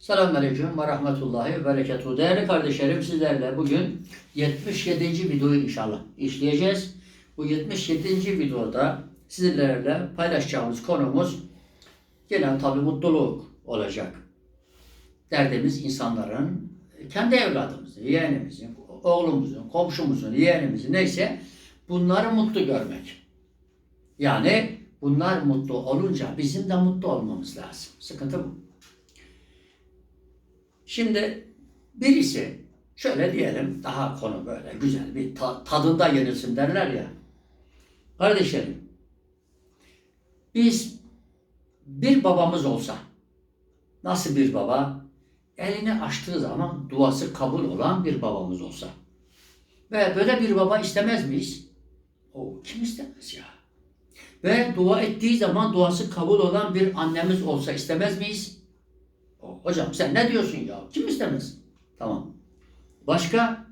Selamünaleyküm ve rahmetullahi ve berekatuhu. Değerli kardeşlerim sizlerle bugün 77. videoyu inşallah işleyeceğiz. Bu 77. videoda sizlerle paylaşacağımız konumuz gene tabi mutluluk olacak. Derdimiz insanların kendi evladımızın, yeğenimizin, oğlumuzun, komşumuzun, yeğenimizin neyse bunları mutlu görmek. Yani bunlar mutlu olunca bizim de mutlu olmamız lazım. Sıkıntı bu. Şimdi birisi şöyle diyelim daha konu böyle güzel bir ta- tadında yenilsin derler ya. Kardeşlerim biz bir babamız olsa nasıl bir baba? Elini açtığı zaman duası kabul olan bir babamız olsa. Ve böyle bir baba istemez miyiz? O kim istemez ya? Ve dua ettiği zaman duası kabul olan bir annemiz olsa istemez miyiz? Hocam sen ne diyorsun ya? Kim istemez? Tamam. Başka?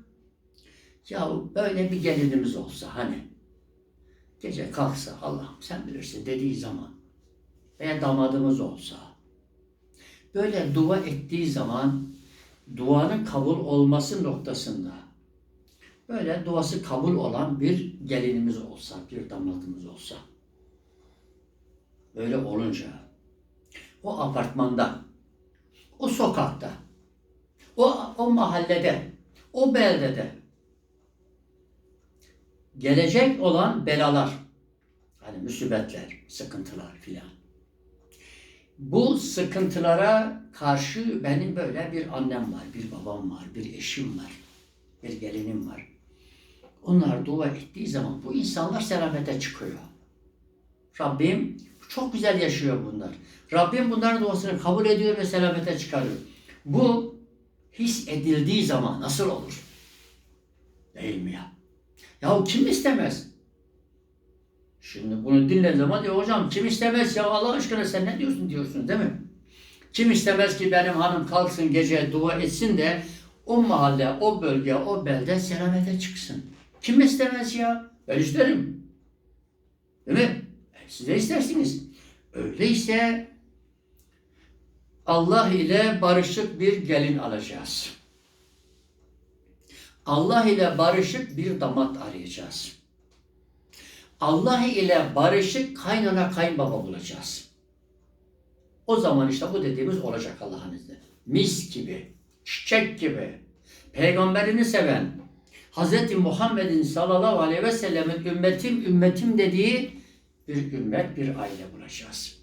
Ya böyle bir gelinimiz olsa hani gece kalksa Allah'ım sen bilirsin dediği zaman veya damadımız olsa böyle dua ettiği zaman duanın kabul olması noktasında böyle duası kabul olan bir gelinimiz olsa, bir damadımız olsa böyle olunca o apartmanda o sokakta, o, o mahallede, o beldede gelecek olan belalar, hani musibetler, sıkıntılar filan. Bu sıkıntılara karşı benim böyle bir annem var, bir babam var, bir eşim var, bir gelinim var. Onlar dua ettiği zaman bu insanlar selamete çıkıyor. Rabbim çok güzel yaşıyor bunlar. Rabbim bunların duasını kabul ediyor ve selamete çıkarıyor. Bu his edildiği zaman nasıl olur? Değil mi ya? Ya kim istemez? Şimdi bunu dinlediği zaman diyor hocam kim istemez ya Allah aşkına sen ne diyorsun diyorsun değil mi? Kim istemez ki benim hanım kalksın gece dua etsin de o mahalle, o bölge, o belde selamete çıksın. Kim istemez ya? Ben isterim. Değil mi? Siz de istersiniz. Öyleyse Allah ile barışık bir gelin alacağız. Allah ile barışık bir damat arayacağız. Allah ile barışık kaynana kayınbaba bulacağız. O zaman işte bu dediğimiz olacak Allah'ın izniyle. Mis gibi, çiçek gibi, peygamberini seven, Hz. Muhammed'in sallallahu aleyhi ve sellemin ümmetim ümmetim dediği bir ümmet, bir aile bulacağız.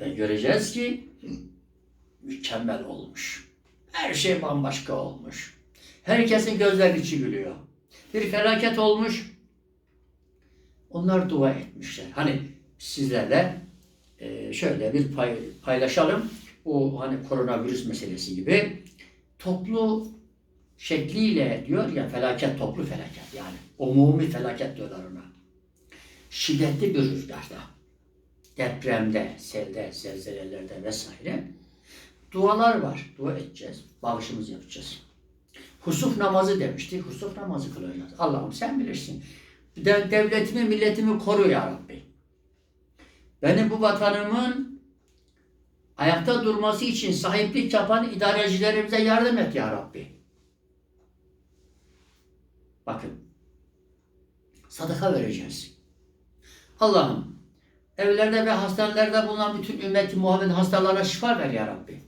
Ve göreceğiz ki mükemmel olmuş. Her şey bambaşka olmuş. Herkesin gözler içi gülüyor. Bir felaket olmuş. Onlar dua etmişler. Hani sizlerle e, şöyle bir pay, paylaşalım. Bu hani koronavirüs meselesi gibi toplu şekliyle diyor ya felaket toplu felaket yani umumi felaket diyorlar ona. Şiddetli bir rüzgarda, depremde, selde, zelzelelerde vesaire dualar var. Dua edeceğiz, bağışımızı yapacağız. Husuf namazı demiştik. Husuf namazı kılacağız. Allah'ım sen bilirsin. De, devletimi, milletimi koru ya Rabbi. Benim bu vatanımın ayakta durması için sahiplik yapan idarecilerimize yardım et ya Rabbi. Bakın. Sadaka vereceğiz. Allah'ım evlerde ve hastanelerde bulunan bütün ümmeti Muhammed hastalarına şifa ver ya Rabbi.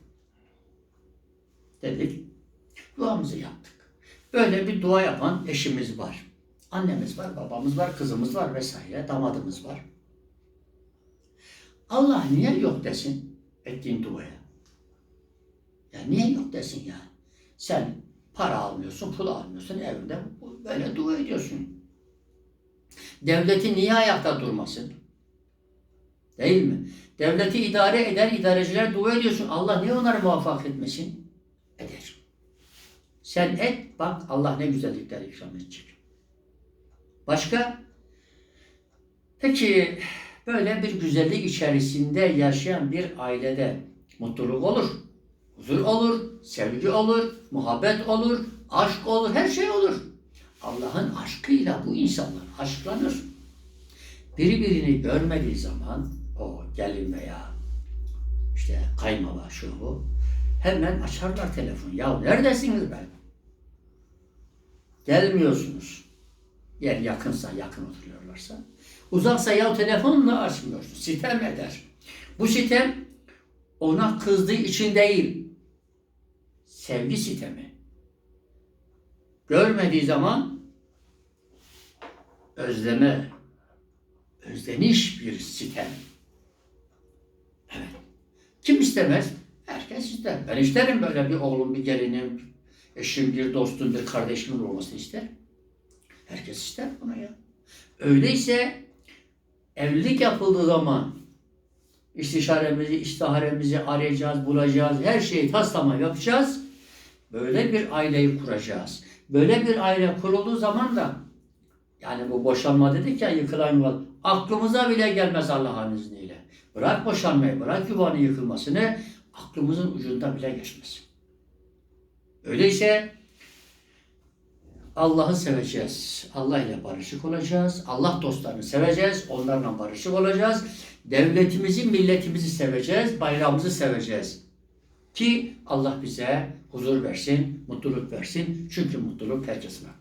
Dedik. Duamızı yaptık. Böyle bir dua yapan eşimiz var. Annemiz var, babamız var, kızımız var vesaire, damadımız var. Allah niye yok desin ettiğin duaya? Ya niye yok desin ya? Sen para almıyorsun, pul almıyorsun, evinde böyle dua ediyorsun. Devleti niye ayakta durmasın? Değil mi? Devleti idare eden idareciler dua ediyorsun. Allah niye onları muvaffak etmesin? Eder. Sen et, bak Allah ne güzellikler ikram edecek. Başka? Peki böyle bir güzellik içerisinde yaşayan bir ailede mutluluk olur, huzur olur, sevgi olur, muhabbet olur, aşk olur, her şey olur. Allah'ın aşkıyla bu insanlar aşklanır. Biri birini görmediği zaman o gelin veya işte kay kayınbaba şu bu. Hemen açarlar telefonu. Ya neredesiniz ben? Gelmiyorsunuz. Yer yakınsa, yakın oturuyorlarsa. Uzaksa ya telefonla açmıyorsun. Sitem eder. Bu sitem ona kızdığı için değil. Sevgi sitemi. Görmediği zaman özleme, özleniş bir sitem. Evet. Kim istemez? Herkes ister. Ben isterim böyle bir oğlum, bir gelinim, eşim, bir dostum, bir kardeşimin olmasını ister. Herkes ister bunu ya. Öyleyse evlilik yapıldığı zaman istişaremizi, istiharemizi arayacağız, bulacağız, her şeyi taslama yapacağız. Böyle bir aileyi kuracağız. Böyle bir aile kurulduğu zaman da yani bu boşanma dedik ya yıkılan yuva aklımıza bile gelmez Allah'ın izniyle. Bırak boşanmayı, bırak yuvanın yıkılmasını aklımızın ucunda bile geçmez. Öyleyse Allah'ı seveceğiz. Allah ile barışık olacağız. Allah dostlarını seveceğiz. Onlarla barışık olacağız. Devletimizi, milletimizi seveceğiz. Bayrağımızı seveceğiz. Ki Allah bize huzur versin, mutluluk versin. Çünkü mutluluk herkesin hakkı.